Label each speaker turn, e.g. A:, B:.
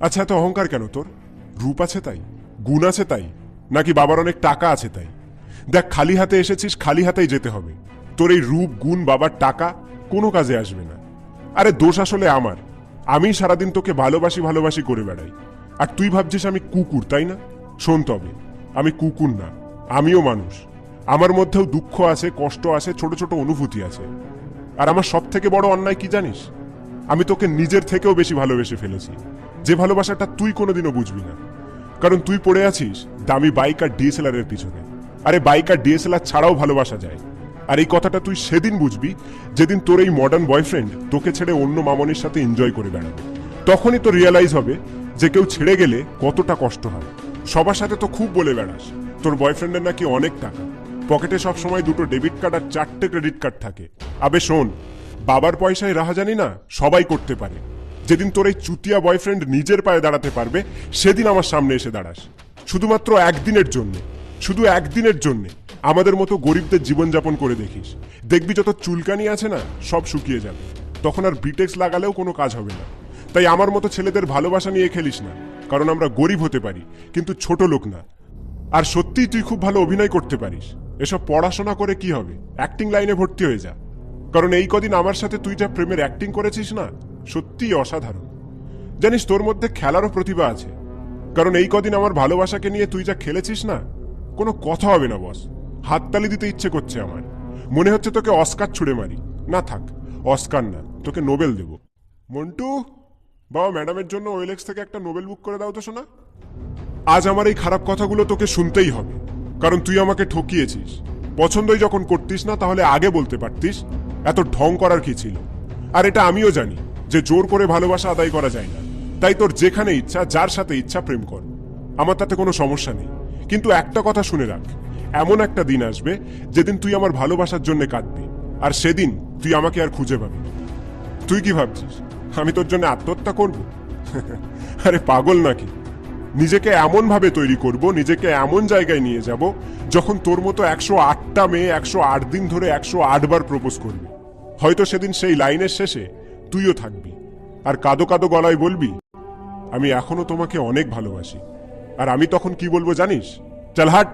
A: আচ্ছা এত অহংকার কেন তোর? রূপ আছে তাই, গুণ আছে তাই, নাকি বাবার অনেক টাকা আছে তাই? দেখ, খালি হাতে এসেছিস, খালি হাতেই যেতে হবে। তোর এই রূপ, গুণ, বাবার টাকা কোনো কাজে আসবে না। আরে, দোষ আসলে আমার। আমি সারাদিন তোকে ভালোবাসি ভালোবাসি করে বেড়াই। আর তুই ভাবছিস আমি কুকুর, তাই না? শোন তবে, আমি কুকুর না, আমিও মানুষ। আমার মধ্যেও দুঃখ আছে, কষ্ট আছে, ছোট ছোট অনুভূতি আছে। আর আমার সব থেকে বড় অন্যায় কি জানিস? আমি তোকে নিজের থেকেও বেশি ভালোবেসে ফেলেছি। যে ভালোবাসাটা তুই কোনোদিনও বুঝবি না। কারণ তুই পড়ে আছিস দামি বাইক আর ডিএসএলআর এর পিছনে। আরে বাইক আর ডিএসএলআর ছাড়াও ভালোবাসা যায়। আর এই কথাটা তুই সেদিন বুঝবি যেদিন তোর এই মডার্ন বয়ফ্রেন্ড তোকে ছেড়ে অন্য মামনির সাথে এনজয় করে বেড়াবে। তখনই তো রিয়েলাইজ হবে যে কেউ ছেড়ে গেলে কতটা কষ্ট হয়। সবার সাথে তো খুব বলে বেড়াস। তোর বয়ফ্রেন্ডের নাকি অনেক টাকা। পকেটে সব সময় দুটো ডেবিট কার্ড আর চারটে ক্রেডিট কার্ড থাকে। আবে শোন, বাবার পয়সায় রাহা জানি না, সবাই করতে পারে। যেদিন তোর এই চুতিয়া বয়ফ্রেন্ড নিজের পায়ে দাঁড়াতে পারবে, সেদিন আমার সামনে এসে দাঁড়াস। শুধুমাত্র একদিনের জন্য, শুধু একদিনের জন্য আমাদের মতো গরিবদের জীবনযাপন করে দেখিস। দেখবি যত চুলকানি আছে না, সব শুকিয়ে যাবে। তখন আর বিটেক্স লাগালেও কোনো কাজ হবে না। তাই আমার মতো ছেলেদের ভালোবাসা নিয়ে খেলিস না, কারণ আমরা গরিব হতে পারি, কিন্তু ছোট লোক না। আর সত্যিই তুই খুব ভালো অভিনয় করতে পারিস। এসব পড়াশোনা করে কি হবে? অ্যাক্টিং লাইনে ভর্তি হয়ে যা। কারণ এই কদিন আমার সাথে তুই যা প্রেমের অ্যাক্টিং করেছিস না সত্যিই অসাধারণ। জানিস তোর মধ্যে খেলারও প্রতিভা আছে। কারণ এই কদিন আমার ভালোবাসাকে নিয়ে তুই যা খেলেছিস না, কোনো কথা হবে না, বস। হাততালি দিতে ইচ্ছে করছে আমার। মনে হচ্ছে তোকে অস্কার ছুড়ে মারি। না থাক, অস্কার না, তোকে নোবেল দেব। মন্টু, বাবা ম্যাডামের জন্য ওয়েলেক্স থেকে একটা নোবেল বুক করে দাও তো শোনা আজ আমার এই খারাপ কথাগুলো তোকে শুনতেই হবে, কারণ তুই আমাকে ঠকিয়েছিস। পছন্দই যখন করতিস না, তাহলে আগে বলতে পারতিস, এত ঢং করার কি ছিল? আর এটা আমিও জানি। যে জোর করে ভালোবাসা আদায় করা যায় না। তাই তোর যেখানে ইচ্ছা, যার সাথে ইচ্ছা প্রেম কর। আমার তাতে কোনো সমস্যা নেই। কিন্তু একটা কথা শুনে রাখ, এমন একটা দিন আসবে যেদিন তুই আমার ভালোবাসার জন্য কাঁদবি। আর সেদিন তুই আমাকে আর খুঁজে পাবি তুই কি ভাবছিস, আমি তোর জন্য আত্মহত্যা করব? আরে পাগল নাকি? নিজেকে এমন ভাবে তৈরি করব, নিজেকে এমন জায়গায় নিয়ে যাব যখন তোর মতো একশো আটটা মেয়ে একশো আট দিন ধরে একশো বার প্রপোজ করবে। হয়তো সেদিন সেই লাইনের শেষে তুইও থাকবি। আর কাদো কাদো গলায় বলবি, আমি এখনও তোমাকে অনেক ভালোবাসি। আর আমি তখন কি বলব জানিস? চল হাট।